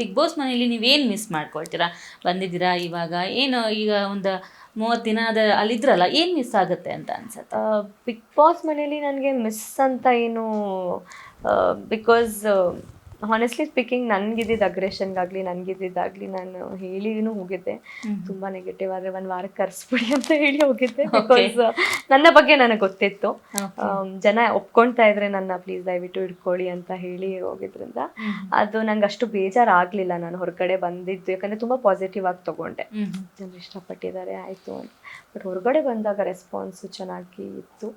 Big boss ಮನೆಯಲ್ಲಿ ನೀವೇನು miss ಮಾಡ್ಕೊಳ್ತೀರಾ? ಬಂದಿದ್ದೀರಾ, ಇವಾಗ ಏನು ಈಗ ಒಂದು ಮೂವತ್ತು ದಿನ ಅದ, ಅಲ್ಲಿದ್ರಲ್ಲ, ಏನು ಮಿಸ್ ಆಗುತ್ತೆ ಅಂತ ಅನ್ಸುತ್ತೆ? ಬಿಗ್ ಬಾಸ್ ಮನೆಯಲ್ಲಿ ನನಗೆ ಮಿಸ್ ಅಂತ ಏನು ಬಿಕಾಸ್ ಹಾನೆಸ್ಟ್ಲಿ ಸ್ಪೀಕಿಂಗ್ ನನಗಿದ್ದಿದ್ದು ಅಗ್ರೆಷನ್ಗಾಗಲಿ ನನಗಿದ್ದಾಗಲಿ ನಾನು ಹೇಳಿನೂ ಹೋಗಿದ್ದೆ. ತುಂಬ ನೆಗೆಟಿವ್ ಆದರೆ ಒಂದು ವಾರಕ್ಕೆ ಕರ್ಸ್ಬಿಡಿ ಅಂತ ಹೇಳಿ ಹೋಗಿದ್ದೆ. ಬಿಕಾಸ್ ನನ್ನ ಬಗ್ಗೆ ನನಗೆ ಗೊತ್ತಿತ್ತು. ಆಮ್, ಜನ ಒಪ್ಕೊಳ್ತಾ ಇದ್ರೆ ನನ್ನ ಪ್ಲೀಸ್ ದಯವಿಟ್ಟು ಇಟ್ಕೊಳ್ಳಿ ಅಂತ ಹೇಳಿ ಹೋಗಿದ್ರಿಂದ ಅದು ನಂಗೆ ಅಷ್ಟು ಬೇಜಾರಾಗಲಿಲ್ಲ. ನಾನು ಹೊರಗಡೆ ಬಂದಿದ್ದು ಯಾಕಂದರೆ ತುಂಬ ಪಾಸಿಟಿವ್ ಆಗಿ ತೊಗೊಂಡೆ. ಜನರು ಇಷ್ಟಪಟ್ಟಿದ್ದಾರೆ ಆಯಿತು ಅಂತ. ಬಟ್ ಹೊರಗಡೆ ಬಂದಾಗ ರೆಸ್ಪಾನ್ಸು ಚೆನ್ನಾಗಿ ಇತ್ತು.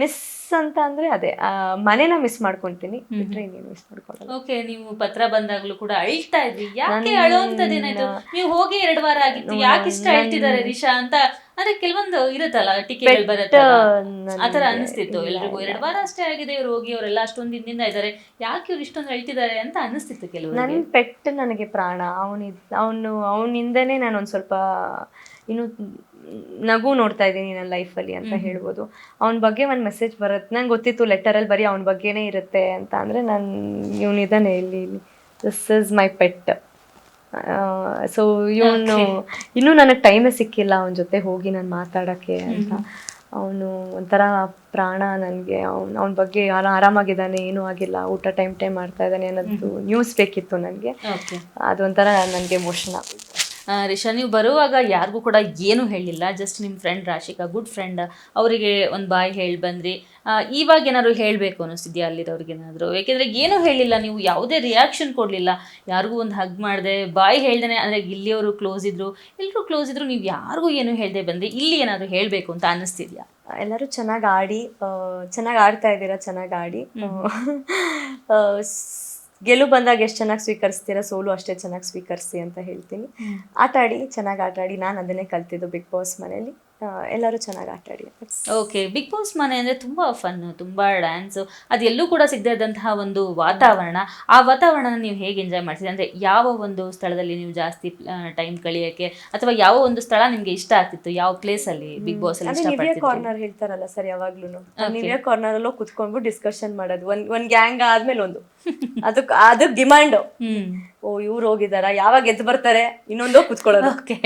ಮಿಸ್ ಅಂತ ಅಂದರೆ ಅದೇ ಮನೇನ ಮಿಸ್ ಮಾಡ್ಕೊತೀನಿ. ಓಕೆ ನೀವು ಪತ್ರ ಬಂದಾಗ್ಲೂ ಕೂಡ ಅಳ್ತಾ ಇದ್ರಿ. ಯಾಕೆ ನನ್ನ- ಅಳುವಂತದೇನಾಯ್ತು ನೀವು ಹೋಗಿ ಎರಡು ವಾರ ಆಗಿತ್ತು. ಯಾಕೆ ಇಷ್ಟ ಅಳ್ತಿದ್ದಾರೆ ರಿಷಾ ಅಂತ? ಅಂದ್ರೆ ಕೆಲವೊಂದು ಇರುತ್ತಲ್ಲ ಟಿಕೆಟ್ ಬರುತ್ತೆ ಆತರ ಅನಿಸ್ತಿತ್ತು. ಎಲ್ರಿಗೂ ಎರಡು ವಾರ ಅಷ್ಟೇ ಆಗಿದೆ ಇವ್ರು ಹೋಗಿ ಅವರೆಲ್ಲ ಅಷ್ಟೊಂದು ದಿನದಿಂದ ಇದ್ದಾರೆ. ಯಾಕೆ ಇವ್ರು ಇಷ್ಟೊಂದು ಅಳ್ತಿದ್ದಾರೆ ಅಂತ ಅನಿಸ್ತಿತ್ತು ಕೆಲವರಿಗೆ? ನನ್ನ ಪೆಟ್ ನನಗೆ ಪ್ರಾಣ. ಅವನಿದ್ ಅವನು ಅವನಿಂದನೇ ನಾನು ಒಂದು ಸ್ವಲ್ಪ ಇನ್ನು ನಗು ನೋಡ್ತಾ ಇದ್ದೀನಿ ನನ್ನ ಲೈಫಲ್ಲಿ ಅಂತ ಹೇಳ್ಬೋದು. ಅವನ ಬಗ್ಗೆ ಒಂದು ಮೆಸೇಜ್ ಬರುತ್ತೆ ನಂಗೆ ಗೊತ್ತಿತ್ತು ಲೆಟರಲ್ಲಿ ಬರೀ ಅವನ ಬಗ್ಗೆನೇ ಇರುತ್ತೆ ಅಂತ ಅಂದರೆ ನಾನು ಇವನಿದ್ದಾನೆ ಇಲ್ಲಿ this is my pet so ಇವನು ಇನ್ನೂ ನನಗೆ ಟೈಮೇ ಸಿಕ್ಕಿಲ್ಲ ಅವನ ಜೊತೆ ಹೋಗಿ ನಾನು ಮಾತಾಡೋಕ್ಕೆ ಅಂತ. ಅವನು ಒಂಥರ ಪ್ರಾಣ ನನಗೆ. ಅವ್ನು ಅವನ ಬಗ್ಗೆ ಯಾರು ಆರಾಮಾಗಿದ್ದಾನೆ ಏನೂ ಆಗಿಲ್ಲ. ಊಟ ಟೈಮ್ ಟೈಮ್ ಮಾಡ್ತಾ ಇದ್ದಾನೆ ಅನ್ನೋದು ನ್ಯೂಸ್ ಬೇಕಿತ್ತು ನನಗೆ. ಅದೊಂಥರ ನನಗೆ ಮೋಷನ್ ಆಗುತ್ತೆ ರಿಷಾ ನೀವು ಬರುವಾಗ ಯಾರಿಗೂ ಕೂಡ ಏನೂ ಹೇಳಿಲ್ಲ ಜಸ್ಟ್ ನಿಮ್ಮ ಫ್ರೆಂಡ್ ರಾಶಿಕಾ ಗುಡ್ ಫ್ರೆಂಡ್ ಅವರಿಗೆ ಒಂದು ಬಾಯ್ ಹೇಳಿ ಬಂದ್ರಿ. ಇವಾಗ ಏನಾದ್ರು ಹೇಳಬೇಕು ಅನ್ನಿಸ್ತಿದ್ಯಾ ಅಲ್ಲಿರೋರಿಗೇನಾದರೂ ಏನಾದರೂ? ಯಾಕೆಂದರೆ ಏನೂ ಹೇಳಿಲ್ಲ ನೀವು ಯಾವುದೇ ರಿಯಾಕ್ಷನ್ ಕೊಡಲಿಲ್ಲ. ಯಾರಿಗೂ ಒಂದು ಹಗ್ ಮಾಡಿದೆ ಬಾಯ್ ಹೇಳ್ದೇ ಅಂದರೆ ಇಲ್ಲಿಯವರು ಕ್ಲೋಸ್ ಇದ್ದರು ಎಲ್ಲರೂ ಕ್ಲೋಸ್ ಇದ್ರು ನೀವು ಯಾರಿಗೂ ಏನೂ ಹೇಳ್ದೆ ಬಂದ್ರಿ. ಇಲ್ಲಿ ಏನಾದರೂ ಹೇಳಬೇಕು ಅಂತ ಅನ್ನಿಸ್ತಿದ್ಯಾ ಎಲ್ಲರೂ ಚೆನ್ನಾಗಿ ಆಡಿ ಚೆನ್ನಾಗಿ ಆಡ್ತಾ ಇದ್ದೀರಾ ಚೆನ್ನಾಗಿ ಆಡಿ. ಗೆಲುವು ಬಂದಾಗ ಎಷ್ಟು ಚೆನ್ನಾಗಿ ಸ್ವೀಕರಿಸ್ತೀರಾ? ಸೋಲು ಅಷ್ಟೇ ಚೆನ್ನಾಗಿ ಸ್ವೀಕರಿಸಿ ಅಂತ ಹೇಳ್ತೀನಿ. ಆಟ ಆಡಿ ಚೆನ್ನಾಗಿ ಆಟ ಆಡಿ ನಾನು ಅದನ್ನೇ ಕಲ್ತಿದ್ದು ಬಿಗ್ ಬಾಸ್ ಮನೇಲಿ ಎಲ್ಲರೂ ಚೆನ್ನಾಗಿ ಆಟ ಆಡಿ ಓಕೆ ಬಿಗ್ ಬಾಸ್ ಮನೆ ಅಂದರೆ ತುಂಬ ಫನ್ನು ತುಂಬ ಡ್ಯಾನ್ಸು ಎಲ್ಲೂ ಕೂಡ ಸಿಗದೇ ಇದ್ದಂತಹ ಒಂದು ವಾತಾವರಣ. ಆ ವಾತಾವರಣ ನೀವು ಹೇಗೆ ಎಂಜಾಯ್ ಮಾಡ್ತೀರಿ? ಅಂದರೆ ಯಾವ ಒಂದು ಸ್ಥಳದಲ್ಲಿ ನೀವು ಜಾಸ್ತಿ ಟೈಮ್ ಕಳಿಯೋಕ್ಕೆ ಅಥವಾ ಯಾವ ಒಂದು ಸ್ಥಳ ನಿಮಗೆ ಇಷ್ಟ ಆಗ್ತಿತ್ತು? ಯಾವ ಪ್ಲೇಸಲ್ಲಿ ಬಿಗ್ ಬಾಸ್ ಅದೇ ಕಾರ್ನರ್ ಹೇಳ್ತಾರಲ್ಲ ಸರ್ ಯಾವಾಗ್ಲೂ ನೀವೇ ಕಾರ್ನರ್ ಅಲ್ಲೋ ಕುತ್ಕೊಂಡ್ಬಿಟ್ಟು ಡಿಸ್ಕಷನ್ ಮಾಡೋದು. ಒಂದ್ ಒಂದ್ ಗ್ಯಾಂಗ್ ಆದ್ಮೇಲೆ ಒಂದು ಅದಕ್ಕೆ ಅದಕ್ಕೆ ಡಿಮಾಂಡ್ ಓ ಇವ್ರು ಹೋಗಿದಾರ ಯಾವಾಗ ಎದ್ದು ಬರ್ತಾರೆ? ಇನ್ನೊಂದು ಕುತ್ಕೊಳ್ಳೋದು. ಓಕೆ.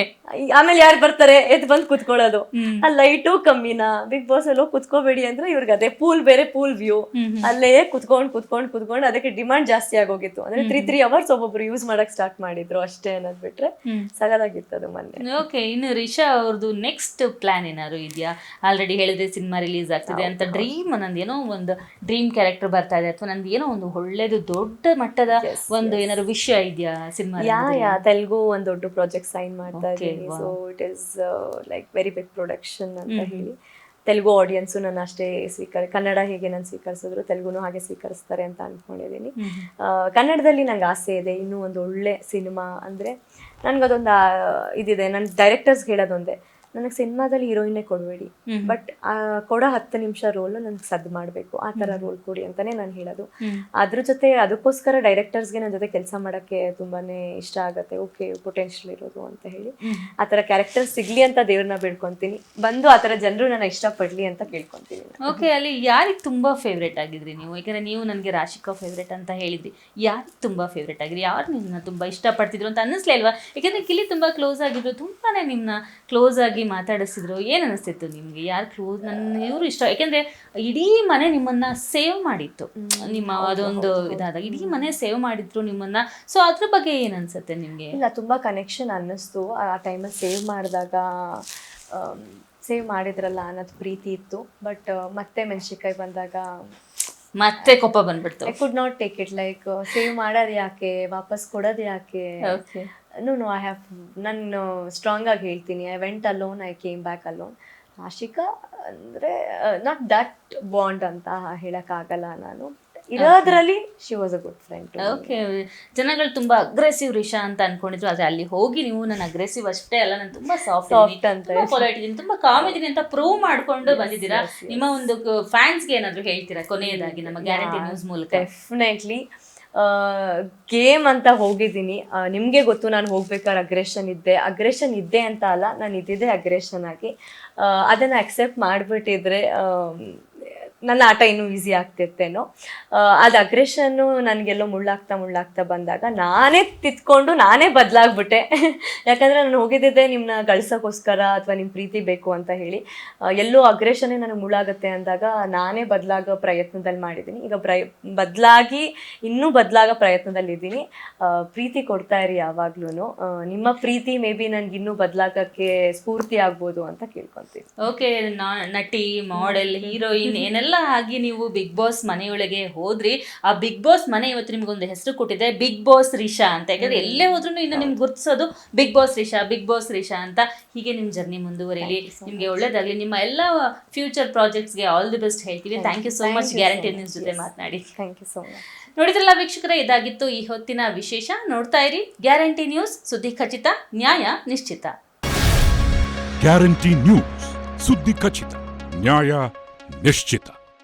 ಆಮೇಲೆ ಯಾರು ಬರ್ತಾರೆ? ಎದ್ದು ಬಂದು ಕುತ್ಕೊಳ್ಳೋದು. ಆ ಲೈಟು ಕಮ್ಮಿನ? ಬಿಗ್ ಬಾಸ್ ಅಲ್ಲೋ ಕುತ್ಕೋಬೇಡಿ ಅಂದ್ರೆ ಇವ್ರಿಗೆ ಅದೇ ಪೂಲ್ ಬೇರೆ ಪೂಲ್ ವ್ಯೂ. ಅಲ್ಲೇ ಕುತ್ಕೊಂಡ್ ಕುತ್ಕೊಂಡ್ ಕುತ್ಕೊಂಡು ಅದಕ್ಕೆ ಡಿಮಾಂಡ್ ಜಾಸ್ತಿ ಆಗೋಗಿತ್ತು. ಅಂದ್ರೆ ತ್ರೀ ತ್ರೀ ಅವರ್ಸ್ ಒಬ್ಬೊಬ್ರು ಯೂಸ್ ಮಾಡಕ್ ಸ್ಟಾರ್ಟ್ ಮಾಡಿದ್ರು ಅಷ್ಟೇ ಅನ್ನೋದ್ ಬಿಟ್ರೆ. ಸಗದಾಗಿತ್ತು ಅದು ಮೊನ್ನೆ. ಓಕೆ ಇನ್ನು ರಿಷಾ ಅವ್ರದ್ದು ನೆಕ್ಸ್ಟ್ ಪ್ಲಾನ್ ಏನಾದ್ರು ಇದೆಯಾ? ಆಲ್ರೆಡಿ ಹೇಳಿದ್ರೆ ಸಿನಿಮಾ ರಿಲೀಸ್ ಆಗ್ತಿದೆ ಅಂತ ಡ್ರೀಮ್ ನಂದು ಏನೋ ಒಂದು ಡ್ರೀಮ್ ಕ್ಯಾರೆಕ್ಟರ್ ಬರ್ತಾ ಇದೆ ಅಥವಾ ನಂದು ಏನೋ ಒಂದು ಒಳ್ಳೇದು ದೊಡ್ಡ ಮಟ್ಟದ ಒಂದು ಏನಾದ್ರು ವಿಷಯ ಇದೆಯಾ ಸಿನಿಮಾ ಯಾ ಯಾ ತೆಲುಗು ಒಂದ್ ದೊಡ್ಡ ಪ್ರಾಜೆಕ್ಟ್ ಸೈನ್ ಮಾಡ್ತಾ ಇದ್ದೀನಿ. So it is like very big production ಅಂತ ಹೇಳಿ. ತೆಲುಗು ಆಡಿಯನ್ಸು ನನ್ನ ಅಷ್ಟೇ ಸ್ವೀಕಾರ ಕನ್ನಡ ಹೇಗೆ ನಾನು ಸ್ವೀಕರಿಸಿದ್ರು ತೆಲುಗುನು ಹಾಗೆ ಸ್ವೀಕರಿಸ್ತಾರೆ ಅಂತ ಅನ್ಕೊಂಡಿದ್ದೀನಿ. ಕನ್ನಡದಲ್ಲಿ ನಂಗೆ ಆಸೆ ಇದೆ ಇನ್ನೂ ಒಂದು ಒಳ್ಳೆ ಸಿನಿಮಾ ಅಂದರೆ ನನಗದೊಂದು ಇದಿದೆ. ನನ್ನ ಡೈರೆಕ್ಟರ್ಸ್ ಹೇಳೋದೊಂದೇ. ನನಗೆ ಸಿನಿಮಾದಲ್ಲಿ ಹೀರೋಯಿನೇ ಕೊಡಬೇಡಿ. ಬಟ್ ಕೊಡೋ ಹತ್ತು ನಿಮಿಷ ರೋಲ್ ನನಗೆ ಸದ್ ಮಾಡಬೇಕು. ಆ ಥರ ರೋಲ್ ಕೊಡಿ ಅಂತಾನೆ ನಾನು ಹೇಳೋದು. ಅದ್ರ ಜೊತೆ ಅದಕ್ಕೋಸ್ಕರ ಡೈರೆಕ್ಟರ್ಸ್ಗೆ ನನ್ನ ಜೊತೆ ಕೆಲಸ ಮಾಡೋಕ್ಕೆ ತುಂಬಾನೇ ಇಷ್ಟ ಆಗುತ್ತೆ. ಓಕೆ ಪೊಟೆನ್ಷಿಯಲ್ ಇರೋದು ಅಂತ ಹೇಳಿ. ಆ ಥರ ಕ್ಯಾರೆಕ್ಟರ್ ಸಿಗ್ಲಿ ಅಂತ ದೇವ್ರನ್ನ ಬೇಡ್ಕೊತೀನಿ. ಬಂದು ಆ ಥರ ಜನರು ನನ್ನ ಇಷ್ಟಪಡಲಿ ಅಂತ ಕೇಳ್ಕೊತೀನಿ ಓಕೆ ಅಲ್ಲಿ ಯಾರಿಗೆ ತುಂಬಾ ಫೇವ್ರೇಟ್ ಆಗಿದ್ರಿ ನೀವು? ಯಾಕಂದ್ರೆ ನೀವು ನನಗೆ ರಾಶಿಕಾ ಫೇವ್ರೇಟ್ ಅಂತ ಹೇಳಿದ್ರಿ. ಯಾರಿಗೆ ತುಂಬಾ ಫೇವ್ರೇಟ್ ಆಗಿದ್ರಿ? ಯಾರು ನಿಮ್ಮನ್ನ ತುಂಬಾ ಇಷ್ಟಪಡ್ತಿದ್ರು ಅಂತ ಅನ್ನಿಸ್ಲೇ ಅಲ್ವಾ ಯಾಕಂದ್ರೆ ಕಿಲಿ ತುಂಬಾ ಕ್ಲೋಸ್ ಆಗಿದ್ರು. ತುಂಬಾನೇ ನಿಮ್ಮನ್ನ ಕ್ಲೋಸ್ ಆಗಿ ಮಾತಾಡಿಸಿದ್ರು ಏನು ಅನಿಸ್ತಿತ್ತು ನಿಮಗೆ? ಯಾರು ಕ್ಲೋಸ್ ನನ್ನ ಇವರು ಇಷ್ಟ ಯಾಕಂದ್ರೆ ಇಡೀ ಮನೆ ನಿಮ್ಮನ್ನ ಸೇವ್ ಮಾಡಿತ್ತು. ನಿಮ್ಮ ಅದೊಂದು ಇದಾದ ಇಡೀ ಮನೆ ಸೇವ್ ಮಾಡಿದ್ರು ನಿಮ್ಮನ್ನ. ಸೊ ಅದ್ರ ಬಗ್ಗೆ ಏನು ಅನಿಸುತ್ತೆ ನಿಮಗೆ? ಇಲ್ಲ ತುಂಬ ಕನೆಕ್ಷನ್ ಅನ್ನಿಸ್ತು. ಆ ಟೈಮಲ್ಲಿ ಸೇವ್ ಮಾಡಿದಾಗ ಸೇವ್ ಮಾಡಿದ್ರಲ್ಲ ಅನ್ನೋದು ಪ್ರೀತಿ ಇತ್ತು. ಬಟ್ ಮತ್ತೆ ಮೆಣಸಿನ್ಕಾಯಿ ಬಂದಾಗ ಮತ್ತೆ ಕೋಪ ಬಂದ್ಬಿಡ್ತು. I could not take it like save ಮಾಡೋದು ಯಾಕೆ? ವಾಪಸ್ ಕೊಡೋದು ಯಾಕೆ? ನೋ ನೋ ಐ ಹ್ಯಾವ್ ನಾನು ಸ್ಟ್ರಾಂಗ್ ಆಗಿ ಹೇಳ್ತೀನಿ. I went alone I came back alone Ashika ಅಂದರೆ ನಾಟ್ ದಟ್ ಬಾಂಡ್ ಅಂತ ಹೇಳೋಕ್ಕಾಗಲ್ಲ ನಾನು. ಇರೋದ್ರಲ್ಲಿ she was a good friend okay ಜನಗಳು ತುಂಬಾ ಅಗ್ರೆಸಿವ್ ರಿಷಾ ಅಂತ ಅನ್ಕೊಂಡಿದ್ರು. ಆದ್ರೆ ಅಲ್ಲಿ ಹೋಗಿ ನೀವು ನನ್ನ ಅಗ್ರೆಸಿವ್ ಅಷ್ಟೇ ಅಲ್ಲ ನಾನು ತುಂಬಾ ಸಾಫ್ಟ್ ಸಾಫ್ಟ್ ಅಂತ ಇದೀನಿ ತುಂಬಾ ಕಾಮ್ ಇದೀನಿ ಅಂತ ಪ್ರೂವ್ ಮಾಡ್ಕೊಂಡು ಬಂದಿದ್ದೀರಾ? ನಿಮ್ಮ ಒಂದು ಫ್ಯಾನ್ಸ್ಗೆ ಏನಾದ್ರು ಹೇಳ್ತೀರಾ? ಕೊನೆಯದಾಗಿ ನಮ್ಮ ಗ್ಯಾರಂಟಿ ನ್ಯೂಸ್ ಮೂಲಕ. ಡೆಫಿನೆಟ್ಲಿ ಗೇಮ್ ಅಂತ ಹೋಗಿದ್ದೀನಿ. ನಿಮಗೆ ಗೊತ್ತು ನಾನು ಹೋಗ್ಬೇಕಾದ್ರೆ ಅಗ್ರೆಷನ್ ಇದ್ದೆ. ಅಗ್ರೆಷನ್ ಇದ್ದೆ ಅಂತ ಅಲ್ಲ, ನಾನು ಇದ್ದಿದ್ದೆ ಅಗ್ರೆಷನ್ ಆಗಿ. ಅದನ್ನು ಅಕ್ಸೆಪ್ಟ್ ಮಾಡಿಬಿಟ್ಟಿದ್ರೆ ನನ್ನ ಆಟ ಇನ್ನೂ ಈಸಿ ಆಗ್ತಿರ್ತೇನೋ ಅದು ಅಗ್ರೆಷನ್ನು ನನಗೆಲ್ಲೋ ಮುಳ್ಳಾಗ್ತಾ ಮುಳ್ಳಾಗ್ತಾ ಬಂದಾಗ ನಾನೇ ತಿತ್ಕೊಂಡು ನಾನೇ ಬದಲಾಗ್ಬಿಟ್ಟೆ. ಯಾಕಂದರೆ ನಾನು ಹೋಗಿದ್ದಿದ್ದೆ ನಿಮ್ಮನ್ನ ಗಳಿಸೋಕ್ಕೋಸ್ಕರ ಅಥವಾ ನಿಮ್ಮ ಪ್ರೀತಿ ಬೇಕು ಅಂತ ಹೇಳಿ. ಎಲ್ಲೋ ಅಗ್ರೆಷನ್ನೇ ನನಗೆ ಮುಳ್ಳಾಗುತ್ತೆ ಅಂದಾಗ ನಾನೇ ಬದಲಾಗೋ ಪ್ರಯತ್ನದಲ್ಲಿ ಮಾಡಿದ್ದೀನಿ. ಈಗ ಪ್ರಯ, ಬದಲಾಗಿ ಇನ್ನೂ ಬದಲಾಗೋ ಪ್ರಯತ್ನದಲ್ಲಿದ್ದೀನಿ. ಪ್ರೀತಿ ಕೊಡ್ತಾ ಇರಿ ಯಾವಾಗ್ಲೂ ನಿಮ್ಮ ಪ್ರೀತಿ ಮೇ ಬಿ ನನಗೆ ಇನ್ನೂ ಬದಲಾಗಕ್ಕೆ ಸ್ಫೂರ್ತಿ ಆಗ್ಬೋದು ಅಂತ ಕೇಳ್ಕೊತೀನಿ. ಓಕೆ ನಟಿ ಮಾಡೆಲ್ ಹೀರೋಯಿನ್ ಏನೆಲ್ಲ ಆಗಿ ನೀವು ಬಿಗ್ ಬಾಸ್ ಮನೆಯೊಳಗೆ ಹೋದ್ರಿ ಆ ಬಿಗ್ ಬಾಸ್ ಮನೆ ಇವತ್ತು ನಿಮ್ಗೊಂದು ಹೆಸರು ಕೊಟ್ಟಿದೆ ಬಿಗ್ ಬಾಸ್ ರಿಷಾ ಅಂತ. ಯಾಕಂದ್ರೆ ಎಲ್ಲೇ ಹೋದ್ರೂ ಇನ್ನು ನಿಮ್ಗೆ ಗುರ್ತಿಸೋದು big boss Risha big boss Risha ಅಂತ. ಹೀಗೆ ನಿಮ್ಮ ಜರ್ನಿ ಮುಂದುವರಿಲಿ. ನಿಮಗೆ ಒಳ್ಳೇದಾಗಲಿ. ನಿಮ್ಮ ಎಲ್ಲ ಫ್ಯೂಚರ್ ಪ್ರಾಜೆಕ್ಟ್ಸ್ಗೆ ಆಲ್ ದಿ ಬೆಸ್ಟ್ ಹೇಳ್ತೀವಿ thank you so much guarantee news ಜೊತೆ ಮಾತನಾಡಿ. ಥ್ಯಾಂಕ್ ಯು ಸೋ ಮಚ್ ನೋಡಿದ್ರಲ್ಲ ವೀಕ್ಷಕರ ಇದಾಗಿತ್ತು ಈ ಹೊತ್ತಿನ ವಿಶೇಷ. ನೋಡ್ತಾ ಇರಿ. ಗ್ಯಾರಂಟಿ ನ್ಯೂಸ್ ಸುದ್ದಿ ಖಚಿತ ನ್ಯಾಯ ನಿಶ್ಚಿತ. ಗ್ಯಾರಂಟಿ ನ್ಯೂಸ್ ಸುದ್ದಿ ಖಚಿತ ನ್ಯಾಯ ನಿಶ್ಚಿತ.